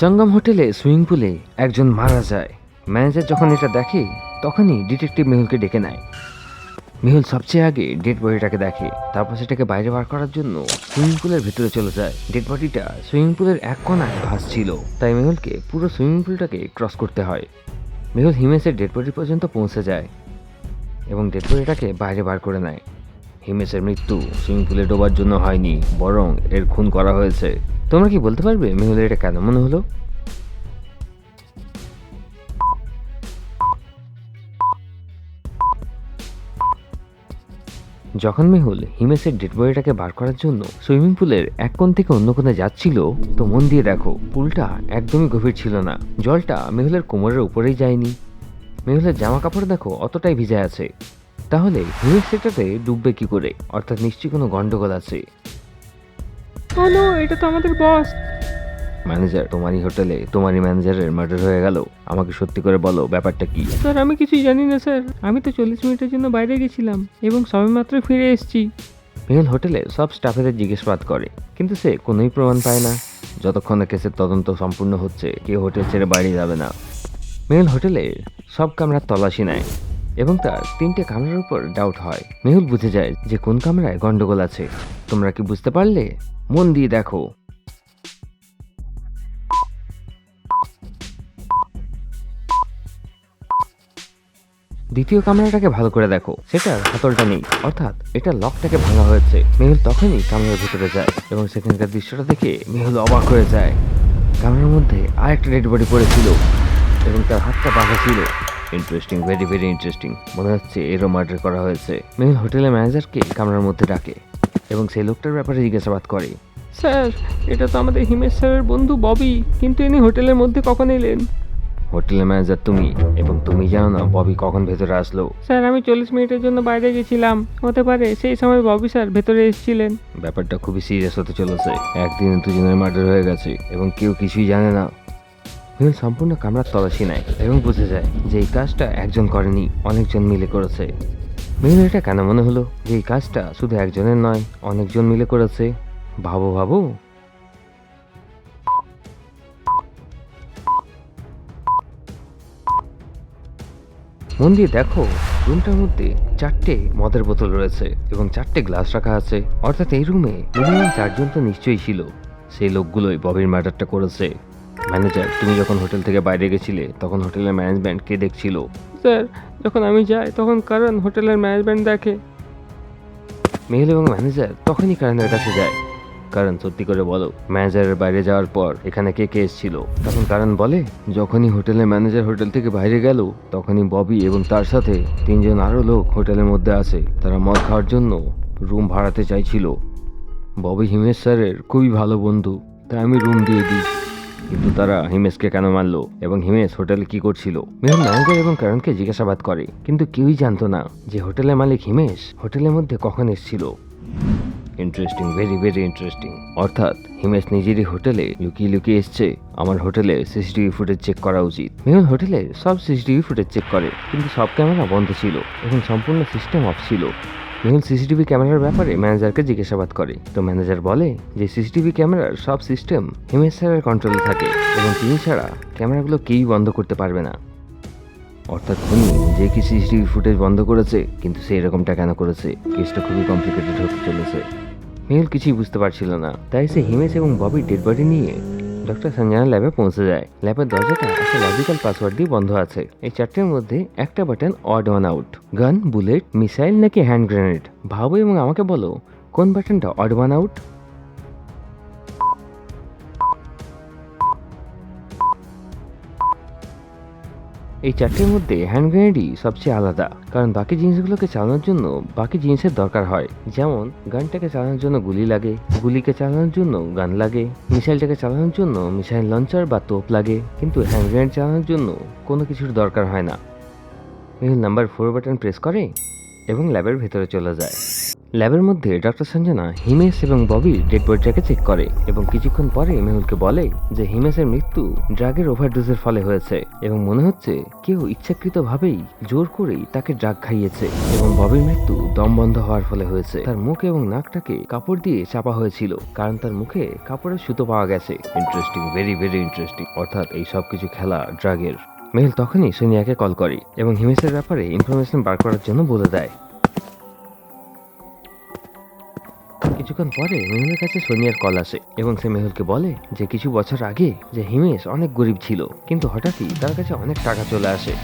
সঙ্গম হোটেলে সুইমিং পুলে একজন মারা যায়। ম্যানেজার যখন এটা দেখে, তখনই ডিটেকটিভ মেহুলকে ডেকে নেয়। মেহুল সবচেয়ে আগে ডেড বডিটাকে দেখে, তারপর সেটাকে বাইরে বার করার জন্য সুইমিং পুলের ভেতরে চলে যায়। ডেড বডিটা সুইমিং পুলের এক কোনায় ভাসছিল তাই মেহুলকে পুরো সুইমিং পুলটাকে ক্রস করতে হয়। মেহুল হিমেশের ডেড বডি পর্যন্ত পৌঁছে যায় এবং ডেড বডিটাকে বাইরে বার করে নেয়। হিমেশের মৃত্যু সুইমিং পুলে ডোবার জন্য হয়নি, বরং এর খুন করা হয়েছে। তোমরা কি বলতে পারবে? মেহুলের এটা কেন? মনে হলো? যখন মেহুল হিমেশের ডেড বার করার জন্য সুইমিং পুলের এক কোণ থেকে অন্য কোণে যাচ্ছিল, তো মন দিয়ে দেখো পুলটা একদমই গভীর ছিল না। জলটা মেহুলের কোমরের উপরেই যায়নি। মেহুলের জামা কাপড় দেখো, অতটাই ভিজে আছে। তাহলে হিমেশ সেটাতে ডুববে কি করে? অর্থাৎ নিশ্চয়ই কোনো গন্ডগোল আছে। ও নো এটা তো আমাদের বস ম্যানেজার তোমারই হোটেলে তোমারই ম্যানেজারের মার্ডার হয়ে গেল। আমাকে সত্যি করে বলো ব্যাপারটা কি? স্যার আমি কিছুই জানি না স্যার আমি তো চল্লিশ মিনিটের জন্য বাইরে গেছিলাম এবং সবেমাত্র ফিরে এসেছি। মেহুল হোটেলে সব স্টাফেদের জিজ্ঞাসাবাদ করে কিন্তু সে কোনোই প্রমাণ পায় না। যতক্ষণ না কেসের তদন্ত সম্পূর্ণ হচ্ছে কেউ হোটেল ছেড়ে বাইরে যাবে না। মেহুল হোটেলের সব কামরার তল্লাশি নেয়। এবং তার তিনটে কামরার উপর ডাউট হয়। মেহুল বুঝে যায় যে কোন কামরায় গন্ডগোল আছে। তোমরা কি বুঝতে পারলে? মন দিয়ে দেখো। দ্বিতীয় কামরাটাকে ভালো করে দেখো। সেটার হাতলটা নেই। অর্থাৎ এটা লকটাকে ভাঙা হয়েছে। মেহুল তখনই কামরার ভিতরে যায় এবং সেখানকার দৃশ্যটা দেখে মেহুল অবাক হয়ে যায়। কামরার মধ্যে আরেকটা ডেড বডি পড়েছিল এবং তার হাতটা বাঁধা ছিল। ইন্টারেস্টিং ভেরি ভেরি ইন্টারেস্টিং মনে হচ্ছে এরও মার্ডার করা হয়েছে। মেহুল হোটেলের ম্যানেজারকে কামরার মধ্যে ডাকে এবং সেই লোকটার ব্যাপারে জিজ্ঞাসাবাদ করে। স্যার এটা তো আমাদের হিমেশ স্যারের বন্ধু ববি কিন্তু ইনি হোটেলের মধ্যে কখন এলেন? হোটেলের ম্যানেজার তুমি এবং তুমি জানো না ববি কখন ভেতরে আসলো। স্যার আমি চল্লিশ মিনিটের জন্য বাইরে গেছিলাম। হতে পারে সেই সময় ববি স্যার ভেতরে এসেছিলেন। ব্যাপারটা খুবই সিরিয়াস হতে চলেছে। একদিনে দুজনের মার্ডার হয়ে গেছে এবং কেউ কিছুই জানে না। মেহুল সম্পূর্ণ কামরার তল্লাশি নেয় এবং বুঝে যায় যে এই কাজটা একজন করেনি, অনেকজন মিলে করেছে। মেহুল এটা কেন মনে হলো যে এই কাজটা শুধু একজনের নয়, অনেকজন মিলে করেছে? ভাবো ভাবো। মন দিয়ে দেখো, রুমটার মধ্যে চারটে মদের বোতল রয়েছে এবং চারটে গ্লাস রাখা আছে। অর্থাৎ এই রুমে মিনিমাম চারজন তো নিশ্চয়ই ছিল। সেই লোকগুলোই ববির মার্ডারটা করেছে। ম্যানেজার তুমি যখন হোটেল থেকে বাইরে গেছিলে তখন হোটেলের ম্যানেজমেন্ট কে দেখছিল? স্যার যখন আমি যাই তখন কারণ হোটেলের ম্যানেজমেন্ট দেখে। মেহুল এবং ম্যানেজার তখনই কারণের কাছে যায়। কারণ সত্যি করে বলো ম্যানেজারের বাইরে যাওয়ার পর এখানে কে কে এসেছিল? তখন কারণ বলে যখনই হোটেলের ম্যানেজার হোটেল থেকে বাইরে গেল তখনই ববি এবং তার সাথে তিনজন আরও লোক হোটেলের মধ্যে আছে। তারা মদ খাওয়ার জন্য রুম ভাড়াতে চাইছিল। ববি হিমেশ স্যারের খুবই ভালো বন্ধু তাই আমি রুম দিয়ে দিই। কিন্তু তারা হিমেশকে কেন মারলো? এবং হিমেশ হোটেলে কি করছিল? মেহুল ম্যানেজার এবং কারণকে জিজ্ঞাসাবাদ করে, কিন্তু কেউই জানতো না যে হোটেলের মালিক হিমেশ হোটেলের মধ্যে কখন এসেছিল। ইন্টারেস্টিং ভেরি ভেরি ইন্টারেস্টিং অর্থাৎ, হিমেশ নিজেরই হোটেলে লুকিয়ে লুকিয়ে এসছে। আমার হোটেলে সিসিটিভি ফুটেজ চেক করা উচিত। মেহুল হোটেলে সব সিসিটিভি ফুটেজ চেক করে, কিন্তু সব ক্যামেরা বন্ধ ছিল এবং সম্পূর্ণ সিস্টেম অফ ছিল। মেহুল সিসিটিভি ক্যামেরার ব্যাপারে ম্যানেজারকে জিজ্ঞাসাবাদ করে। তো ম্যানেজার বলে যে, সিসিটিভি ক্যামেরার সব সিস্টেম হিমেশ স্যারের কন্ট্রোলে থাকে এবং তিনি ছাড়া ক্যামেরাগুলো কেউই বন্ধ করতে পারবে না। অর্থাৎ খুনি যে কি সিসিটিভি ফুটেজ বন্ধ করেছে, কিন্তু সেই রকমটা কেন করেছে? কেসটা খুবই কমপ্লিকেটেড হতে চলেছে। মেহুল কিছুই বুঝতে পারছিল না। তাই সে হিমেশ এবং ববির ডেড বডি নিয়ে ডক্টর সঞ্জনা ল্যাবে পৌঁছে যায়। ল্যাবের দরজাটা একটা লজিক্যাল পাসওয়ার্ড দিয়ে বন্ধ আছে। এই চারটির মধ্যে একটা button odd one out gun bullet missile নাকি হ্যান্ড গ্রেনেড ভাবো এবং আমাকে বলো, কোন বাটনটা অড ওয়ান আউট এই চারটির মধ্যে হ্যান্ড গ্রেনেডই সবচেয়ে আলাদা, কারণ বাকি জিনিসগুলোকে চালানোর জন্য বাকি জিনিসের দরকার হয়। যেমন, গানটাকে চালানোর জন্য গুলি লাগে, গুলিকে চালানোর জন্য গান লাগে, মিসাইলটাকে চালানোর জন্য মিসাইল লঞ্চার বা তোপ লাগে, কিন্তু হ্যান্ড গ্রেনেড চালানোর জন্য কোনো কিছুর দরকার হয় না। Mehul number four button press করে এবং ল্যাবের ভেতরে চলে যায়। ল্যাবের মধ্যে ডক্টর সঞ্জনা, হিমেশ এবং ববির ডেড বডিটাকে চেক করে এবং কিছুক্ষণ পরে মেহুলকে বলে যে হিমেশের মৃত্যু ড্রাগের ওভারডোজের ফলে হয়েছে এবং মনে হচ্ছে কেউ ইচ্ছাকৃতভাবেই জোর করেই তাকে ড্রাগ খাইয়েছে এবং ববির মৃত্যু দম বন্ধ হওয়ার ফলে হয়েছে। তার মুখ এবং নাকটাকে কাপড় দিয়ে চাপা হয়েছিল, কারণ তার মুখে কাপড়ের সুতো পাওয়া গেছে। ইন্টারেস্টিং ভেরি ভেরি ইন্টারেস্টিং অর্থাৎ এই সব কিছু খেলা ড্রাগের মেহুল তখনই সোনিয়াকে কল করে এবং হিমেশের ব্যাপারে ইনফরমেশন বার করার জন্য বলে দেয়। কিছুক্ষণ পরে মেহুলের কাছে সোনিয়ার কল আসে এবং সে মেহুলকে বলে যে কিছু বছর আগে যে হিমেশ অনেক গরিব ছিল, কিন্তু হঠাৎই তার কাছে অনেক টাকা চলে আসে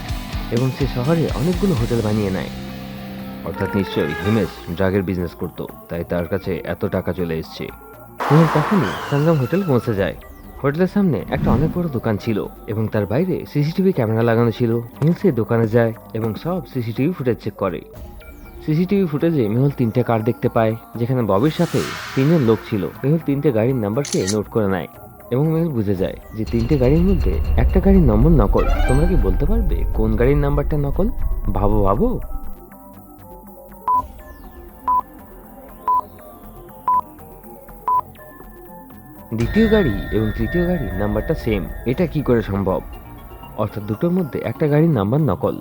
এবং সে শহরে অনেকগুলো হোটেল বানিয়ে নেয়। অর্থাৎ নিশ্চয়ই হিমেশ ড্রাগের বিজনেস করত, তাই তার কাছে এত টাকা চলে এসছে। মেহুল তখনই সঙ্গম হোটেল পৌঁছে যায়। হোটেলের সামনে একটা অনেক বড় দোকান ছিল এবং তার বাইরে সিসিটিভি ক্যামেরা লাগানো ছিল। মেহুল সেই দোকানে যায় এবং সব সিসিটিভি ফুটেজ চেক করে। সিসিটিভি ফুটেজে মেহুল তিনটে কার দেখতে পায়, যেখানে ববির সাথে তিনজন লোক ছিল। মেহুল তিনটে গাড়ির নাম্বারকে নোট করে নেয় এবং মেহুল বুঝে যায় যে তিনটে গাড়ির মধ্যে একটা গাড়ির নম্বর নকল। তোমরা কি বলতে পারবে কোন গাড়ির নাম্বারটা নকল? ভাবো ভাবো। দ্বিতীয় গাড়ি এবং তৃতীয় গাড়ির নাম্বারটা সেম এটা কি করে সম্ভব? অর্থাৎ দুটোর মধ্যে একটা গাড়ির নাম্বার নকল।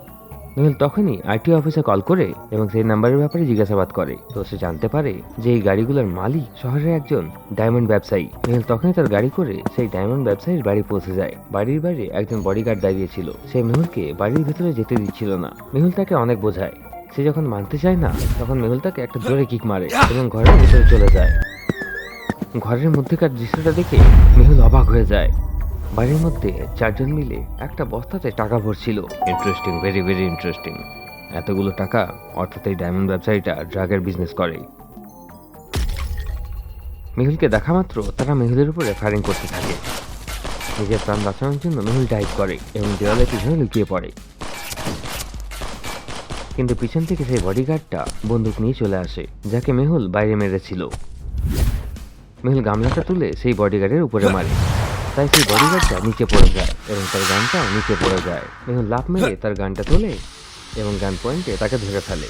মেহুল তখনই আইটি অফিসে কল করে এবং সেই নাম্বারের ব্যাপারে জিজ্ঞাসাবাদ করে। তো সে জানতে পারে যে এই গাড়িগুলোর মালিক শহরের একজন ডায়মন্ড ব্যবসায়ী। মেহুল তখনই তার গাড়ি করে সেই ডায়মন্ড ব্যবসায়ীর বাড়ি পৌঁছে যায়। বাড়ির বাইরে একজন বডিগার্ড দাঁড়িয়েছিল। সে মেহুলকে বাড়ির ভেতরে যেতে দিচ্ছিল না। মেহুল তাকে অনেক বোঝায়। সে যখন মানতে চায় না, তখন মেহুল তাকে একটা জোরে কিক মারে এবং ঘরের ভেতরে চলে যায়। ঘরের মধ্যেকার দৃশ্যটা দেখে মেহুল অবাক হয়ে যায়। বাড়ির মধ্যে চারজন মিলে একটা বস্তাতে টাকা ভরছিল। ইন্টারেস্টিং ভেরি ভেরি ইন্টারেস্টিং এতগুলো টাকা অর্থাৎ এই ডায়মন্ড ব্যবসায়ীটা ড্রাগের বিজনেস করে। মেহুলকে দেখা মাত্র তারা মেহুলের উপরে ফায়ারিং করতে থাকে। নিজের প্রাণ বাঁচানোর জন্য মেহুল ডাইভ করে এবং দেওয়ালের পিছনে লুকিয়ে পড়ে। কিন্তু পিছন থেকে সেই বডিগার্ডটা বন্দুক নিয়ে চলে আসে, যাকে মেহুল বাইরে মেরেছিল। মেহুল গামলাটা তুলে সেই বডিগার্ডের উপরে মারে। তাই সেই বডিগার্ডটা নিচে পড়ে যায় এবং তার গানটাও নিচে পড়ে যায়। মেহুল লাফ মেরে তার গানটা তোলে এবং গান পয়েন্টে তাকে ধরে ফেলে।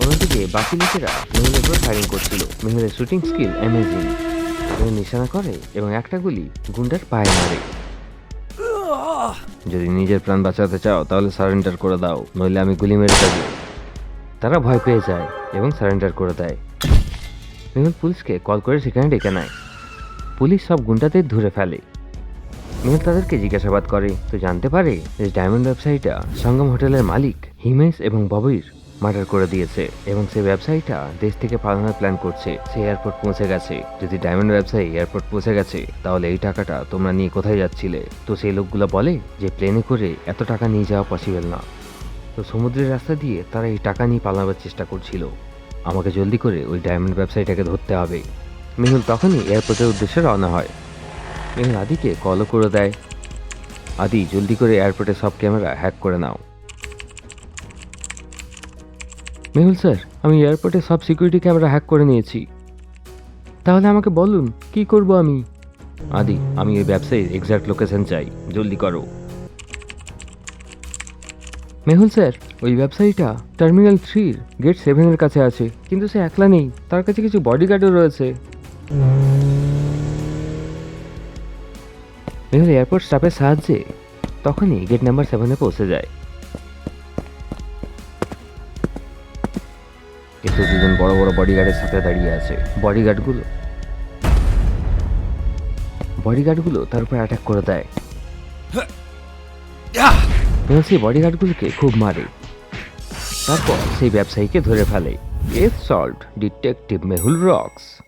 অন্যদিকে বাকি লোকেরা মেহুলের উপর ফায়ারিং করছিল। মেহুলের শুটিং স্কিল অ্যামেজিং মেহুল নিশানা করে এবং একটা গুলি গুন্ডার পায়ে মারে। যদি নিজের প্রাণ বাঁচাতে চাও তাহলে সারেন্ডার করে দাও নইলে আমি গুলি মেরে দেবো। তারা ভয় পেয়ে যায় এবং সারেন্ডার করে দেয়। মেহুল পুলিশকে কল করে সেখানে ডেকে নেয়। পুলিশ সব গুন্ডাদের ধরে ফেলে। মেহুল তাদেরকে জিজ্ঞাসাবাদ করে তো জানতে পারে যে ডায়মন্ড ব্যবসায়ীটা সঙ্গম হোটেলের মালিক হিমেশ এবং ববির মার্ডার করে দিয়েছে এবং সেই ব্যবসায়ীটা দেশ থেকে পালানোর প্ল্যান করছে। সে এয়ারপোর্ট পৌঁছে গেছে। যদি ডায়মন্ড ব্যবসায়ী এয়ারপোর্ট পৌঁছে গেছে, তাহলে এই টাকাটা তোমরা নিয়ে কোথায় যাচ্ছিলে? তো সেই লোকগুলো বলে যে, প্লেনে করে এত টাকা নিয়ে যাওয়া পসিবল না। তো সমুদ্রের রাস্তা দিয়ে তারা এই টাকা নিয়ে পালানোর চেষ্টা করছিল। আমাকে জলদি করে ওই ডায়মন্ড ব্যবসায়ীটাকে ধরতে হবে। মেহুল তখনই এয়ারপোর্টের উদ্দেশ্যে রওনা হয়। মেহুল আদিকে কলও করে দেয়। আদি, জলদি করে এয়ারপোর্টে সব ক্যামেরা হ্যাক করে নাও। মেহুল, স্যার, আমি এয়ারপোর্টে সব সিকিউরিটি ক্যামেরা হ্যাক করে নিয়েছি। তাহলে আমাকে বলুন, কি করব আমি? আদি, আমি ওই ব্যবসায়ীর এক্সাক্ট লোকেশন চাই। জলদি করো। মেহুল, স্যার, ওই ব্যবসায়ীটা টার্মিনাল থ্রির গেট সেভেনের কাছে আছে, কিন্তু সে একলা নেই। তার কাছে কিছু বডিগার্ডও রয়েছে। মেহুল এয়ারপোর্ট স্টাফের সাহায্যে তখনই গেট নাম্বার সেভেনে পৌঁছে যায়। কিন্তু দুজন বড় বড় বডিগার্ডের সাথে দাঁড়িয়ে আছে। বডিগার্ডগুলো বডিগার্ডগুলো তার উপর অ্যাটাক করে দেয়। মেহুল সেই বডিগার্ডগুলোকে খুব মারে। তারপর সেই ব্যবসায়ীকে ধরে ফেলে। Case solved detective Mehul rocks